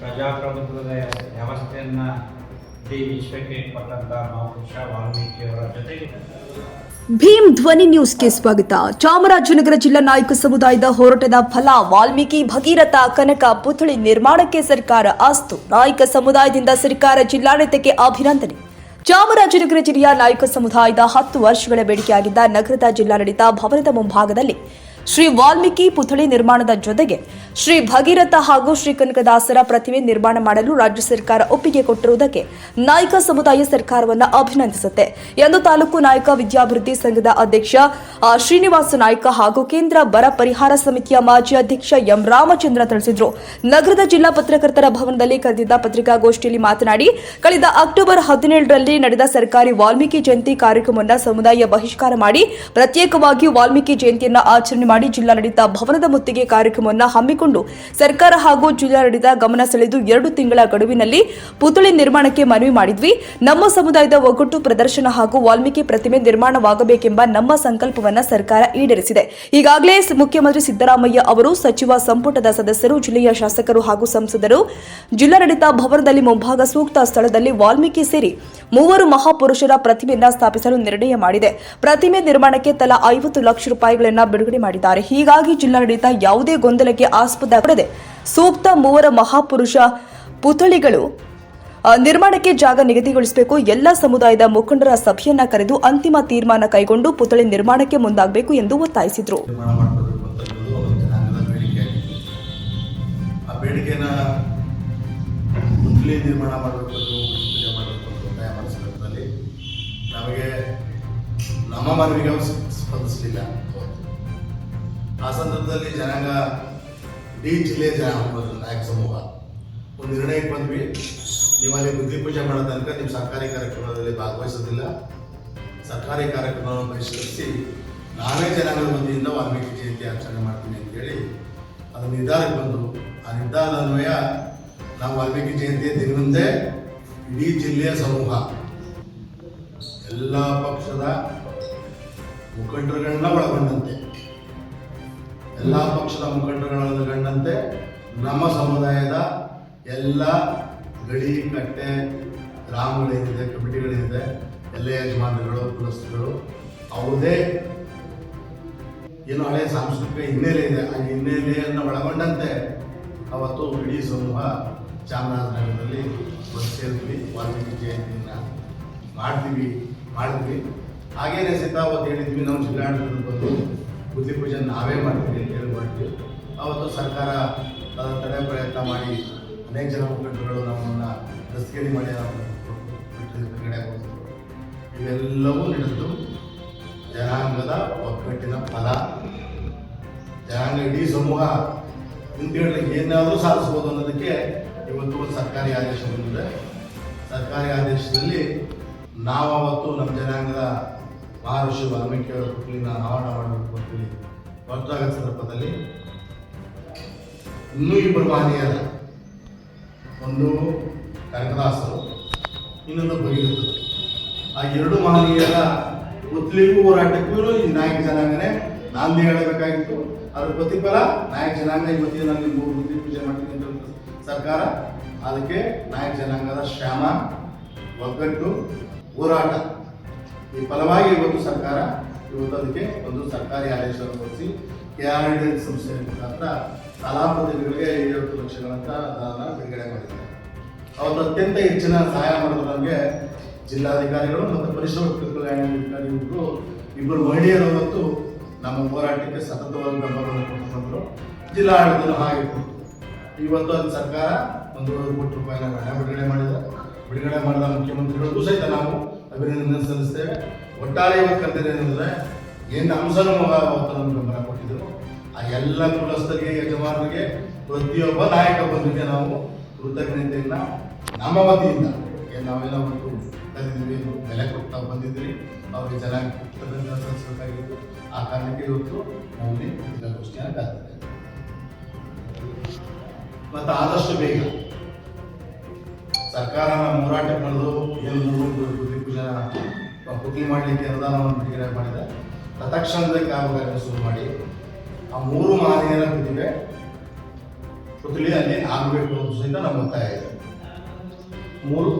ಪ್ರಜಾಪ್ರಭುತ್ವದ ವ್ಯವಸ್ಥೆಯನ್ನು ಇಡೀ ವಿಶ್ವಕ್ಕೆ ಕೊಟ್ಟಂತ ಮಹಾಪುರುಷ ವಾಲ್ಮೀಕಿಯವರ ಜೊತೆಗೆ. ಭೀಮ್ ಧ್ವನಿ ನ್ಯೂಸ್ಗೆ ಸ್ವಾಗತ. ಚಾಮರಾಜನಗರ ಜಿಲ್ಲಾ ನಾಯಕ ಸಮುದಾಯದ ಹೋರಾಟದ ಫಲ ವಾಲ್ಮೀಕಿ ಭಗೀರಥ ಕನಕ ಪುತ್ಥಳಿ ನಿರ್ಮಾಣಕ್ಕೆ ಸರ್ಕಾರ ಆಸ್ತು. ನಾಯಕ ಸಮುದಾಯದಿಂದ ಸರ್ಕಾರ ಜಿಲ್ಲಾಡಳಿತಕ್ಕೆ ಅಭಿನಂದನೆ. ಚಾಮರಾಜನಗರ ಜಿಲ್ಲೆಯ ನಾಯಕ ಸಮುದಾಯದ ಹತ್ತು ವರ್ಷಗಳ ಬೇಡಿಕೆಯಾಗಿದ್ದ ನಗರದ ಜಿಲ್ಲಾಡಳಿತ ಭವನದ ಮುಂಭಾಗದಲ್ಲಿ ಶ್ರೀ ವಾಲ್ಮೀಕಿ ಪುತ್ಥಳಿ ನಿರ್ಮಾಣದ ಜೊತೆಗೆ ಶ್ರೀ ಭಗೀರಥ ಹಾಗೂ ಶ್ರೀ ಕನಕದಾಸರ ಪ್ರತಿಮೆ ನಿರ್ಮಾಣ ಮಾಡಲು ರಾಜ್ಯ ಸರ್ಕಾರ ಒಪ್ಪಿಗೆ ಕೊಟ್ಟಿರುವುದಕ್ಕೆ ನಾಯಕ ಸಮುದಾಯ ಸರ್ಕಾರವನ್ನು ಅಭಿನಂದಿಸುತ್ತೆ. ಎಂದು ತಾಲೂಕು ನಾಯಕ ವಿದ್ಯಾಭಿವೃದ್ಧಿ ಸಂಘದ ಅಧ್ಯಕ್ಷ ಶ್ರೀನಿವಾಸ ನಾಯ್ಕ ಹಾಗೂ ಕೇಂದ್ರ ಬರ ಪರಿಹಾರ ಸಮಿತಿಯ ಮಾಜಿ ಅಧ್ಯಕ್ಷ ಎಂ ರಾಮಚಂದ್ರ ತಿಳಿಸಿದರು. ನಗರದ ಜಿಲ್ಲಾ ಪತ್ರಕರ್ತರ ಭವನದಲ್ಲಿ ಕರೆದಿದ್ದ ಪತ್ರಿಕಾಗೋಷ್ಠಿಯಲ್ಲಿ ಮಾತನಾಡಿ, ಕಳೆದ ಅಕ್ಟೋಬರ್ ಹದಿನೇಳರಲ್ಲಿ ನಡೆದ ಸರ್ಕಾರಿ ವಾಲ್ಮೀಕಿ ಜಯಂತಿ ಕಾರ್ಯಕ್ರಮವನ್ನು ಸಮುದಾಯ ಬಹಿಷ್ಕಾರ ಮಾಡಿ, ಪ್ರತ್ಯೇಕವಾಗಿ ವಾಲ್ಮೀಕಿ ಜಯಂತಿಯನ್ನು ಆಚರಣೆ ಮಾಡಿ ಜಿಲ್ಲಾಡಳಿತ ಭವನದ ಮುತ್ತಿಗೆ ಕಾರ್ಯಕ್ರಮವನ್ನು ಹಮ್ಮಿಕೊಂಡು ಸರ್ಕಾರ ಹಾಗೂ ಜಿಲ್ಲಾಡಳಿತ ಗಮನ ಸೆಳೆದು ಎರಡು ತಿಂಗಳ ಗಡುವಿನಲ್ಲಿ ಪುತ್ಥಳಿ ನಿರ್ಮಾಣಕ್ಕೆ ಮನವಿ ಮಾಡಿದ್ವಿ. ನಮ್ಮ ಸಮುದಾಯದ ಒಗ್ಗಟ್ಟು ಪ್ರದರ್ಶನ ಹಾಗೂ ವಾಲ್ಮೀಕಿ ಪ್ರತಿಮೆ ನಿರ್ಮಾಣವಾಗಬೇಕೆಂಬ ನಮ್ಮ ಸಂಕಲ್ಪವನ್ನ ಸರ್ಕಾರ ಈಡೇರಿಸಿದೆ. ಈಗಾಗಲೇ ಮುಖ್ಯಮಂತ್ರಿ ಸಿದ್ದರಾಮಯ್ಯ ಅವರು, ಸಚಿವ ಸಂಪುಟದ ಸದಸ್ಯರು, ಜಿಲ್ಲೆಯ ಶಾಸಕರು ಹಾಗೂ ಸಂಸದರು, ಜಿಲ್ಲಾಡಳಿತ ಭವನದಲ್ಲಿ ಮುಂಭಾಗ ಸೂಕ್ತ ಸ್ಥಳದಲ್ಲಿ ವಾಲ್ಮೀಕಿ ಸೇರಿ ಮೂವರು ಮಹಾಪುರುಷರ ಪ್ರತಿಮೆಯನ್ನು ಸ್ಥಾಪಿಸಲು ನಿರ್ಣಯ ಮಾಡಿದೆ. ಪ್ರತಿಮೆ ನಿರ್ಮಾಣಕ್ಕೆ ತಲಾ ಐವತ್ತು ಲಕ್ಷ ರೂಪಾಯಿಗಳನ್ನು ಬಿಡುಗಡೆ ಮಾಡಿದ್ದಾರೆ. ಹೀಗಾಗಿ ಜಿಲ್ಲಾಡಳಿತ ಯಾವುದೇ ಗೊಂದಲಕ್ಕೆ ಆಸ್ಪದ ಕೊಡದೆ ಸೂಕ್ತ ಮೂವರ ಮಹಾಪುರುಷ ಪುತಳಿಗಳು ನಿರ್ಮಾಣಕ್ಕೆ ಜಾಗ ನಿಗದಿಗೊಳಿಸಬೇಕು. ಎಲ್ಲ ಸಮುದಾಯದ ಮುಖಂಡರ ಸಭೆಯನ್ನ ಕರೆದು ಅಂತಿಮ ತೀರ್ಮಾನ ಕೈಗೊಂಡು ಪುತಳಿ ನಿರ್ಮಾಣಕ್ಕೆ ಮುಂದಾಗಬೇಕು ಎಂದು ಒತ್ತಾಯಿಸಿದರು. ನಮ್ಮ ಮನವಿಗೆ ಸ್ಪಂದಿಸಲಿಲ್ಲ. ಆ ಸಂದರ್ಭದಲ್ಲಿ ಜನಾಂಗ ಇಡೀ ಜಿಲ್ಲೆಯ ಜನಾಂಗ ನಾಯಕ ಸಮೂಹ. ಒಂದು ನಿರ್ಣಯಕ್ಕೆ ಬಂದ್ವಿ. ನೀವು ಅಲ್ಲಿ ಬುದ್ಧಿ ಪೂಜೆ ಮಾಡೋ ತನಕ ನಿಮ್ಮ ಸರ್ಕಾರಿ ಕಾರ್ಯಕ್ರಮದಲ್ಲಿ ಭಾಗವಹಿಸೋದಿಲ್ಲ. ಸರ್ಕಾರಿ ಕಾರ್ಯಕ್ರಮವನ್ನು ಪರಿಷ್ಕರಿಸಿ ನಾವೇ ಜನಾಂಗದ ಮಂದಿಯಿಂದ ವಾಲ್ಮೀಕಿ ಜಯಂತಿ ಆಚರಣೆ ಮಾಡ್ತೀನಿ ಅಂತೇಳಿ ಅದು ನಿರ್ಧಾರಕ್ಕೆ ಬಂದು. ಆ ನಿರ್ಧಾರದ ಅನ್ವಯ ನಾವು ವಾಲ್ಮೀಕಿ ಜಯಂತಿಯ ದಿನದಂದೇ ಇಡೀ ಜಿಲ್ಲೆಯ ಸಮೂಹ, ಎಲ್ಲ ಪಕ್ಷದ ಮುಖಂಡರುಗಳನ್ನ ಒಳಗೊಂಡಂತೆ. ಎಲ್ಲ ಪಕ್ಷದ ಮುಖಂಡರುಗಳನ್ನು ಕಂಡಂತೆ ನಮ್ಮ ಸಮುದಾಯದ ಎಲ್ಲ ಗಡಿ, ಕಟ್ಟೆ ಗ್ರಾಮಗಳೇನಿದೆ ಕಮಿಟಿಗಳೇನಿದೆ ಎಲ್ಲ ಯಜಮಾನರುಗಳು, ಕುಲಸ್ಥರು ಅವ್ರದೇ ಏನು ಹಳೆಯ ಸಾಂಸ್ಕೃತಿಕ ಹಿನ್ನೆಲೆ ಇದೆ. ಆ ಹಿನ್ನೆಲೆಯನ್ನು ಒಳಗೊಂಡಂತೆ ಅವತ್ತು ಇಡೀ ಸಮೂಹ ಚಾಮರಾಜನಗರದಲ್ಲಿ ಒಂದು ಸೇರ್ತೀವಿ ವಾಲ್ಮೀಕಿ ಜಯಂತಿಯನ್ನು ಮಾಡ್ತೀವಿ, ಮಾಡಿದ್ವಿ. ಹಾಗೇನೆ ಸೀತಾ ಅವತ್ತು ಹೇಳಿದ್ವಿ ನಾವು ಜಿಲ್ಲಾಡಳಿತದ ಬಂದು ಬುದ್ಧಿ ಪೂಜೆ ನಾವೇ ಮಾಡ್ತೀವಿ ಅಂತ ಹೇಳಿ ಮಾಡ್ತೀವಿ. ಅವತ್ತು ಸರ್ಕಾರ ತಡೆ ಪ್ರಯತ್ನ ಮಾಡಿ ಅನೇಕ ಜನ ಮುಖಂಡರುಗಳು ನಮ್ಮನ್ನು ದಸ್ತಗಿರಿ ಮಾಡಿ ಹೊರಗಡೆ ಹೋದ್ರು ಇವೆಲ್ಲವೂ ನಡೆದು ಜನಾಂಗದ ಒಗ್ಗಟ್ಟಿನ ಫಲ, ಜನಾಂಗ ಇಡೀ ಸಮೂಹ ನಿಂತ್ಕೊಂಡ್ರೆ ಏನಾದರೂ ಸಾಧಿಸ್ಬೋದು ಅನ್ನೋದಕ್ಕೆ ಇವತ್ತು ಸರ್ಕಾರಿ ಆದೇಶ ಬಂದಿದೆ. ಸರ್ಕಾರಿ ಆದೇಶದಲ್ಲಿ ನಾವು ಅವತ್ತು ನಮ್ಮ ಜನಾಂಗದ ಮಹರ್ಷಿ ವಾಲ್ಮೀಕಿ ಅವರ ಆವರಣ ಮಾಡಬೇಕು ಅಂತೇಳಿ ಹೊರತಾಗ ಸಂದರ್ಭದಲ್ಲಿ ಇನ್ನೂ ಇಬ್ಬರು ಮಹನೀಯರ ಒಂದು ಕನಕದಾಸರು, ಇನ್ನೊಂದು ಭಗೀರಥರು. ಆ ಎರಡು ಮಹನೀಯರ ಪುತ್ಲಿಗೂ ಹೋರಾಟಕ್ಕೂ ಈ ನಾಯಕ ಜನಾಂಗನೇ ನಾಂದಿ ಹೇಳಬೇಕಾಗಿತ್ತು. ಅದರ ಪ್ರತಿಫಲ ನಾಯಕ ಜನಾಂಗ ಇವತ್ತಿನ ನನಗೆ ಮೂರು ಮಂದಿ ಪೂಜೆ ಮಾಡ್ತೀನಿ ಅಂತ ಸರ್ಕಾರ. ಅದಕ್ಕೆ ನಾಯಕ ಜನಾಂಗದ ಶ್ಯಾಮ, ಒಗ್ಗಟ್ಟು, ಹೋರಾಟ. ಈ ಫಲವಾಗಿ ಇವತ್ತು ಸರ್ಕಾರ ಇವತ್ತು ಅದಕ್ಕೆ ಒಂದು ಸರ್ಕಾರಿ ಆದೇಶವನ್ನು ಹೊರಡಿಸಿ ಕೆ ಆರ್ ಡಿ ಸಂಸ್ಥೆ ಮುಖಾಂತರ ಕಲಾಪತಿಗಳಿಗೆ ಐವತ್ತು ಲಕ್ಷಗಳಂತ ದಾನ ಬಿಡುಗಡೆ ಮಾಡಿದ್ದಾರೆ. ಅವತ್ತು ಅತ್ಯಂತ ಹೆಚ್ಚಿನ ಸಹಾಯ ಮಾಡಿದ್ರು ನಮಗೆ ಜಿಲ್ಲಾಧಿಕಾರಿಗಳು ಮತ್ತು ಪರಿಸರ ಕಲ್ಯಾಣ ಅಧಿಕಾರಿಗಳು ಇಬ್ಬರು ಮಹಿಳೆಯರು ಅವತ್ತು ನಮ್ಮ ಹೋರಾಟಕ್ಕೆ ಸತತವಾಗಿ ಬೆಂಬಲವನ್ನು ಕೊಟ್ಟು ಜಿಲ್ಲಾ ಆಡಳಿತ ಹಾಗೆ ಇವತ್ತು ಅದು ಸರ್ಕಾರ ಒಂದು ಕೋಟಿ ರೂಪಾಯಿನ ಹಣ ಬಿಡುಗಡೆ ಮಾಡಿದೆ. ಬಿಡುಗಡೆ ಮಾಡಿದ ಮುಖ್ಯಮಂತ್ರಿಗಳಿಗೂ ಸಹಿತ ನಾವು ಅಭಿನಂದನೆ ಸಲ್ಲಿಸ್ತೇವೆ. ಒಟ್ಟಾರೆ ಇವತ್ತು ಕರೆದಿದ್ದೇನೆಂದರೆ ಏನು ಅಂಶನೂ ಅವತ್ತು ನಮ್ಗೆ ಬೆಂಬಲ ಕೊಟ್ಟಿದ್ದರು ಆ ಎಲ್ಲ ಕುಲಸ್ಥರಿಗೆ, ಯಜಮಾನರಿಗೆ, ಪ್ರತಿಯೊಬ್ಬ ನಾಯಕ ಬಂದಿಗೆ ನಾವು ಕೃತಜ್ಞತೆಯಿಂದ, ನಮ್ಮ ವತಿಯಿಂದ, ಏನು ನಾವೆಲ್ಲ ಒಂದು ಕರೆದಿದ್ವಿ ಬೆಲೆ ಕೊಡ್ತಾ ಬಂದಿದ್ರಿ ಅವರಿಗೆ ಚೆನ್ನಾಗಿ ಕೃತಜ್ಞತೆ ಸಲ್ಲಿಸಬೇಕಾಗಿತ್ತು. ಆ ಕಾರಣಕ್ಕೆ ಇವತ್ತು ನಮಗೆ ಪತ್ರಿಕಾಗೋಷ್ಠಿಯನ್ನು ಮತ್ತು ಆದಷ್ಟು ಬೇಗ. ಸರ್ಕಾರ ನಮ್ಮ ಹೋರಾಟ ಏನು ಬುದ್ಧಿ ಪೂಜನ ಪುಟ್ಲಿ ಮಾಡಲಿಕ್ಕೆ ಅನುದಾನವನ್ನು ಬಿಡುಗಡೆ ಮಾಡಿದೆ ತತ್ಕ್ಷಣದ ಕಾಮಗಾರಿಯನ್ನು ಶುರು ಮಾಡಿ, ಆ ಮೂರು ಮಹನೀಯರ ಪ್ರತಿಭೆ ಪುತ್ಲಿ ಅಲ್ಲಿ ಆಗಬೇಕು ಅಂತ ಸಹಿತ ನಮ್ಮ ಒತ್ತಾಯ ಇದೆ. ಮೂರು